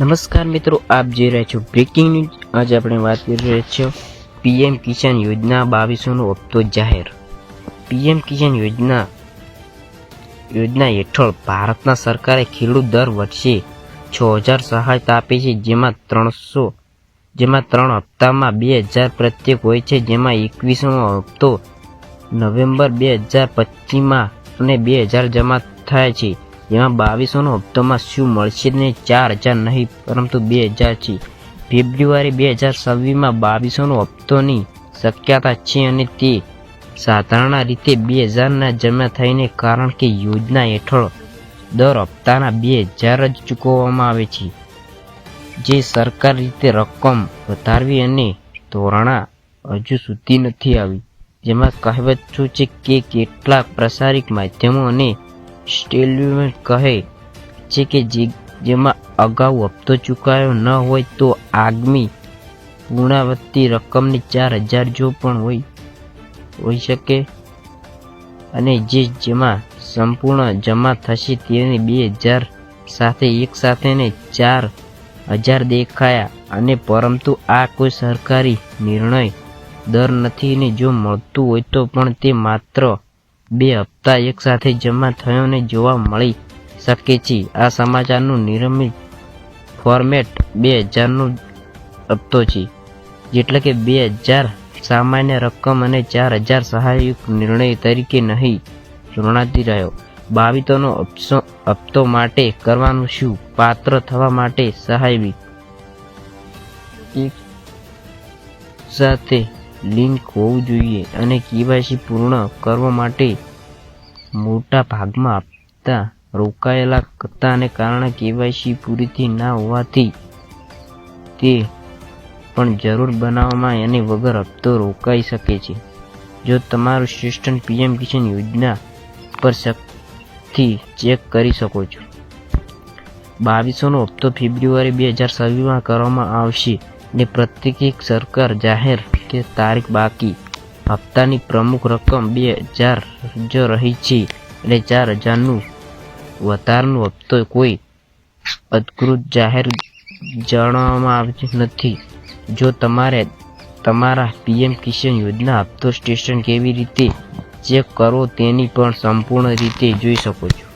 નમસ્કાર મિત્રો, આપ જોઈ રહ્યા છો બ્રેકિંગ ન્યૂઝ આજે આપણે વાત કરી રહ્યા છીએ પીએમ કિસાન યોજના બાવીસોનો હપ્તો જાહેર. પીએમ કિસાન યોજના યોજના હેઠળ ભારતના સરકારે ખેડૂત દર વર્ષે છ હજાર સહાયતા આપે છે, જેમાં ત્રણસો, જેમાં ત્રણ હપ્તામાં બે હજાર પ્રત્યેક હોય છે, જેમાં એકવીસમો હપ્તો નવેમ્બર બે હજાર પચીસમાં અને બે હજાર જમા થાય છે. જેમાં બાવીસોનો હપ્તોમાં શું મળશે ને ચાર હજાર નહીં, પરંતુ બે હજાર છે. ફેબ્રુઆરી બે હજાર છવ્વીસમાં બાવીસોનો હપ્તોની શક્યતા છે અને તે સાધારણ રીતે બે હજારના જમા થઈને, કારણ કે યોજના હેઠળ દર હપ્તાના બે હજાર જ ચૂકવવામાં આવે છે. જે સરકાર રીતે રકમ વધારવી અને ધોરણા હજુ સુધી નથી આવી. જેમાં કહેવત શું છે કે કેટલાક પ્રસારિક માધ્યમો અને સ્ટેલિમેન્ટ કહે છે કે જે જેમાં અગાઉ હપ્તો ચૂકાયો ન હોય તો આગામી પુનરાવર્તી રકમની ચાર હજાર જો પણ હોય હોઈ શકે. અને જે જેમાં સંપૂર્ણ જમા થશે તેની બે હજાર સાથે એક સાથેને ચાર હજાર દેખાયા. અને પરંતુ આ કોઈ સરકારી નિર્ણય દર નથી ને જો મળતું હોય તો પણ તે માત્ર બે હપ્તા એક સાથે જમા થયોને જોવા મળી શકે છે. આ સમાચારનું નિયમિત ફોર્મેટ બે હજારનો હપ્તો છે, જેટલે કે બે હજાર સામાન્ય રકમ અને ચાર હજાર સહાયક નિર્ણય તરીકે નહીં જોણાતી રહ્યો. હપ્તો હપ્તો માટે કરવાનું શું? પાત્ર થવા માટે સહાયવી. એક સાથે લિંક હોવું જોઈએ અને કેવાયસી પૂર્ણ કરવા માટે મોટા ભાગમાં આપતા રોકાયેલા કરતાને કારણે કેવાયસી પૂરીથી ના હોવાથી તે પણ જરૂર બનાવવામાં અને વગર હપ્તો રોકાઈ શકે છે. જો તમારું સિસ્ટમ પીએમ કિસાન યોજના પર શક્તિ ચેક કરી શકો છો. બાવીસોનો હપ્તો ફેબ્રુઆરી બે હજાર છવ્વીસમાં કરવામાં આવશે ને પ્રત્યેક સરકાર જાહેર કે તારીખ બાકી. હપ્તાની પ્રમુખ રકમ બે હજાર જ રહી છે એટલે ચાર હજારનું વધારનો હપ્તો કોઈ અધિકૃત જાહેર જણાવવામાં આવ્યું નથી. જો તમારે તમારા પીએમ કિસાન યોજના હપ્તો સ્ટેશન કેવી રીતે ચેક કરો તેની પણ સંપૂર્ણ રીતે જોઈ શકો છો.